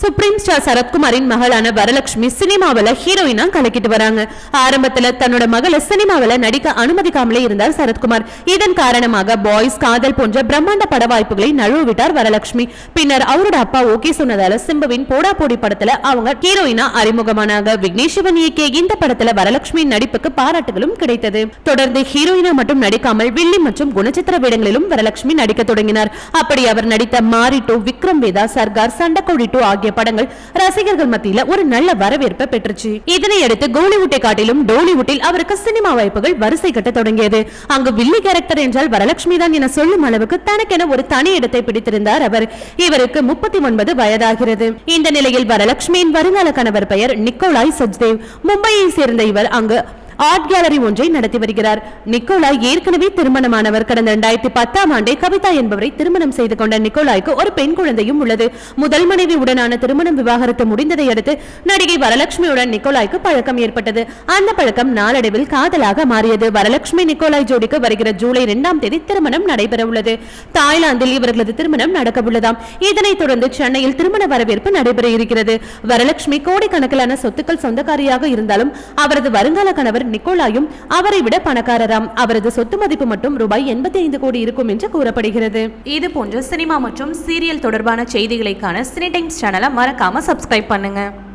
Supreme star சரத்குமாரின் மகளான வரலட்சுமி சினிமாவில ஹீரோயினா கலக்கிட்டு வராங்க. ஆரம்பத்தில் தன்னோட மகளை சினிமாவில நடிக்க அனுமதிக்காமலே இருந்தார் சரத்குமார். இதன் காரணமாக பாய்ஸ் காதல் போன்ற பிரம்மாண்ட பட வாய்ப்புகளை நழுவிட்டார் வரலட்சுமி. பின்னர் அவரோட அப்பா ஓகே சொன்னதால சிம்புவின் போடா போடி படத்துல அவங்க ஹீரோயினா அறிமுகமானாங்க. விக்னேஷ் சிவன் இயக்கிய இந்த படத்துல வரலட்சுமி நடிப்புக்கு பாராட்டுகளும் கிடைத்தது. தொடர்ந்து ஹீரோயினா மட்டும் நடிக்காமல் வில்லி மற்றும் குணச்சித்திர வேடங்களிலும் வரலட்சுமி நடிக்க தொடங்கினார். அப்படி அவர் நடித்த மாரி டூ விக்ரம் வேதா சர்கார் சண்டக்கோழி டூ ஆகிய ஆகிய படங்கள் ரசிகர்கள் மத்தியில ஒரு நல்ல வரவேற்பை பெற்றுச்சு. இதனை அடுத்து கோலிவுட்டை காட்டிலும் டோலிவுட்டில் அவருக்கு சினிமா வாய்ப்புகள் வரிசை கட்ட தொடங்கியது. அங்கு வில்லி கேரக்டர் என்றால் வரலட்சுமி தான் என சொல்லும் அளவுக்கு தனக்கென ஒரு தனி இடத்தை பிடித்திருந்தார் அவர். இவருக்கு முப்பத்தி ஒன்பது வயதாகிறது. இந்த நிலையில் வரலட்சுமியின் வருங்கால கணவர் பெயர் நிக்கோலாய் சச்தேவ் மும்பையை சேர்ந்த இவர் அங்கு ஆர்ட் கேலரி ஒன்றை நடத்தி வருகிறார். நிக்கோலா ஏற்கனவே திருமணமானவர். கடந்த இரண்டாயிரத்தி பத்தாம் ஆண்டே கவிதா என்பவரை திருமணம் செய்து கொண்ட நிக்கோலாய்க்கு ஒரு பெண் குழந்தையும் உள்ளது. முதல் மனைவி உடனான திருமணம் விவாகரத்து முடிந்ததை அடுத்து நடிகை வரலட்சுமியுடன் நிக்கோலாய்க்கு பழக்கம் ஏற்பட்டது. அந்த பழக்கம் நாளடைவில் காதலாக மாறியது. வரலட்சுமி நிக்கோலாய் ஜோடிக்கு வருகிற ஜூலை இரண்டாம் தேதி திருமணம் நடைபெற உள்ளது தாய்லாந்தில் இவர்களது திருமணம் நடக்கவுள்ளதாம். இதனைத் தொடர்ந்து சென்னையில் திருமண வரவேற்பு நடைபெற இருக்கிறது. வரலட்சுமி கோடிக்கணக்கிலான சொத்துக்கள் சொந்தக்காரியாக இருந்தாலும் அவரது வருங்கால கணவர் நிக்கோலாயும் அவரை விட பணக்காரராம். அவரது சொத்து மதிப்பு மட்டும் ரூபாய் எண்பத்தி ஐந்து கோடி இருக்கும் என்று கூறப்படுகிறது. இது போன்ற சினிமா மற்றும் சீரியல் தொடர்பான செய்திகளைக்கான சினி டைம்ஸ் சேனலை மறக்காம சப்ஸ்கிரைப் பண்ணுங்க.